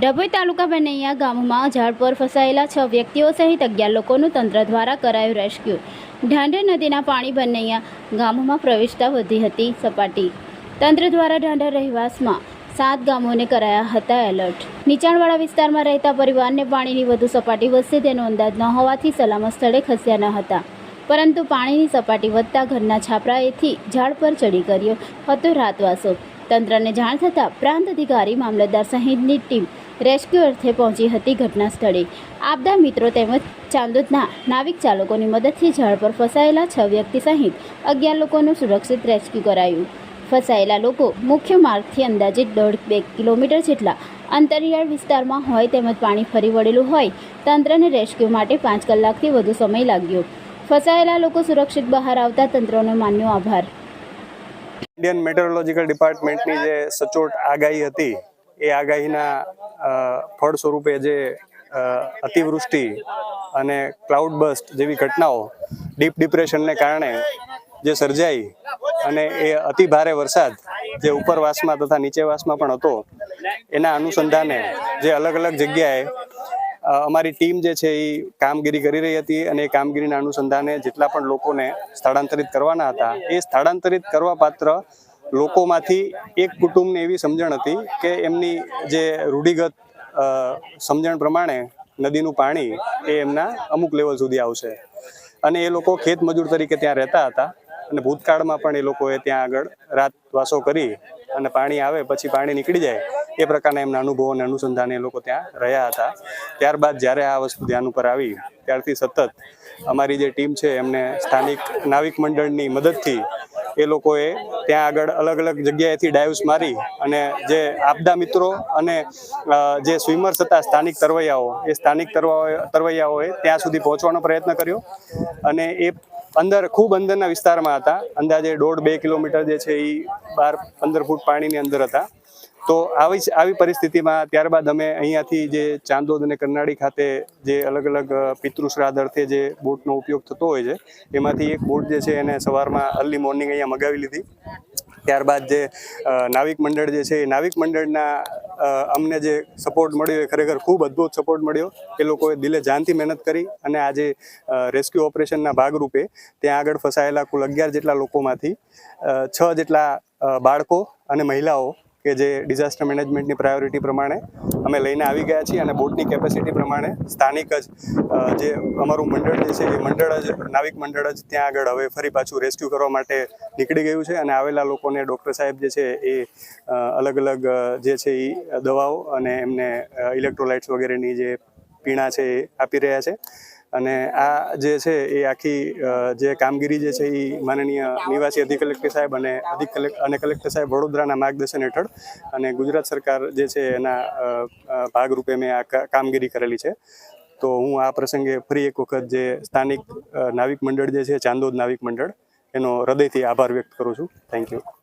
ડભોઈ તાલુકા બનૈયા ગામમાં ઝાડ પર ફસાયેલા છ વ્યક્તિઓ સહિત અગિયાર લોકોનું તંત્ર દ્વારા કરાયું રેસ્ક્યુ. ઢાંઢર નદીના પાણી બનૈયા ગામમાં પ્રવેશતા વધી હતી સપાટી. તંત્ર દ્વારા ઢાંઢર રહેવાસમાં સાત ગામોને કરાયા હતા એલર્ટ. નીચાણવાળા વિસ્તારમાં રહેતા પરિવારને પાણીની વધુ સપાટી વધશે તેનો અંદાજ ન હોવાથી સલામત સ્થળે ખસ્યા ન હતા. પરંતુ પાણીની સપાટી વધતા ઘરના છાપરાએથી ઝાડ પર ચડી કર્યો હતો રાતવાસો. તંત્રને જાણ થતાં પ્રાંત અધિકારી, મામલતદાર સહિતની ટીમ રેસ્ક્યુ અર્થે પહોંચી હતી ઘટના સ્થળે. આપદા મિત્રો તેમજ ચાંદોદના નાવિક ચાલકોની મદદથી ઝાડ પર ફસાયેલા છ વ્યક્તિ સહિત અગિયાર લોકોનું સુરક્ષિત રેસ્ક્યુ કરાયું. ફસાયેલા લોકો મુખ્ય માર્ગથી અંદાજે દોઢ બે કિલોમીટર જેટલા અંતરિયાળ વિસ્તારમાં હોય તેમજ પાણી ફરી વળેલું હોય તંત્રને રેસ્ક્યુ માટે પાંચ કલાકથી વધુ સમય લાગ્યો. ફસાયેલા લોકો સુરક્ષિત બહાર આવતા તંત્રનો માન્યો આભાર. ઇન્ડિયન મેટરોલોજીકલ ડિપાર્ટમેન્ટની જે સચોટ આગાહી હતી, એ આગાહીના ફળ સ્વરૂપે જે અતિવૃષ્ટિ અને ક્લાઉડ બસ્ટ જેવી ઘટનાઓ ડીપ ડિપ્રેશનને કારણે જે સર્જાઈ અને એ અતિ ભારે વરસાદ જે ઉપરવાસમાં તથા નીચેવાસમાં પણ હતો, એના અનુસંધાને જે અલગ અલગ જગ્યાએ અમારી ટીમ જે છે એ કામગીરી કરી રહી હતી અને એ કામગીરીના અનુસંધાને જેટલા પણ લોકોને સ્થળાંતરિત કરવાના હતા, એ સ્થળાંતરિત કરવા પાત્ર લોકોમાંથી એક કુટુંબને એવી સમજણ હતી કે એમની જે રૂઢિગત સમજણ પ્રમાણે નદીનું પાણી એ એમના અમુક લેવલ સુધી આવશે. અને એ લોકો ખેત મજૂર તરીકે ત્યાં રહેતા હતા અને ભૂતકાળમાં પણ એ લોકોએ ત્યાં આગળ રાત વાસો કરી અને પાણી આવે પછી પાણી નીકળી જાય એ પ્રકારના એમના અનુભવો અને અનુસંધાને એ લોકો ત્યાં રહ્યા હતા. ત્યારબાદ જ્યારે આ વસ્તુ ધ્યાન ઉપર આવી, ત્યારથી સતત અમારી જે ટીમ છે એમને સ્થાનિક નાવિક મંડળની મદદથી એ લોકોએ ત્યાં આગળ અલગ અલગ જગ્યાએથી ડાઇવ્સ મારી અને જે આપદા મિત્રો અને જે સ્વિમર્સ હતા સ્થાનિક તરવૈયાઓ, એ સ્થાનિક તરવા- તરવૈયાઓએ ત્યાં સુધી પહોંચવાનો પ્રયત્ન કર્યો અને એ અંદર ખૂબ અંદરના વિસ્તારમાં હતા. અંદાજે દોઢ બે કિલોમીટર જે છે એ બાર પંદર ફૂટ પાણીની અંદર હતા. તો આવી આવી પરિસ્થિતિમાં ત્યારબાદ અમે અહીંયાથી જે ચાંદોદ અને કરનાળી ખાતે જે અલગ અલગ પિતૃશ્રાદ્ધ અર્થે જે બોટનો ઉપયોગ થતો હોય છે, એમાંથી એક બોટ જે છે એને સવારમાં અર્લી મોર્નિંગ અહીંયા મગાવી લીધી. ત્યારબાદ જે નાવિક મંડળ જે છે એ નાવિક મંડળના અમને જે સપોર્ટ મળ્યો એ ખરેખર ખૂબ અદ્ભુત સપોર્ટ મળ્યો. એ લોકોએ દિલે જાનથી મહેનત કરી અને આજે રેસ્ક્યુ ઓપરેશનના ભાગરૂપે ત્યાં આગળ ફસાયેલા કુલ અગિયાર જેટલા લોકોમાંથી છ જેટલા બાળકો અને મહિલાઓ કે જે ડિઝાસ્ટર મેનેજમેન્ટની પ્રાયોરિટી પ્રમાણે અમે લઈને આવી ગયા છીએ અને બોટની કેપેસિટી પ્રમાણે સ્થાનિક જ જે અમારું મંડળ જે છે એ મંડળ જ, નાવિક મંડળ જ ત્યાં આગળ હવે ફરી પાછું રેસ્ક્યુ કરવા માટે નીકળી ગયું છે અને આવેલા લોકોને ડૉક્ટર સાહેબ જે છે એ અલગ અલગ જે છે એ દવાઓ અને એમને ઇલેક્ટ્રોલાઇટ્સ વગેરેની જે પીણા છે એ આપી રહ્યા છે. અને આ જે છે એ આખી જે કામગીરી જે છે એ માનનીય નિવાસી અધિક કલેક્ટર સાહેબ અને અધિક કલેક્ટર અને કલેક્ટર સાહેબ વડોદરાના માર્ગદર્શન હેઠળ અને ગુજરાત સરકાર જે છે એના ભાગરૂપે મેં આ કામગીરી કરેલી છે. તો હું આ પ્રસંગે ફરી એક વખત જે સ્થાનિક નાવિક મંડળ જે છે, ચાંદોદ નાવિક મંડળ, એનો હૃદયથી આભાર વ્યક્ત કરું છું. Thank you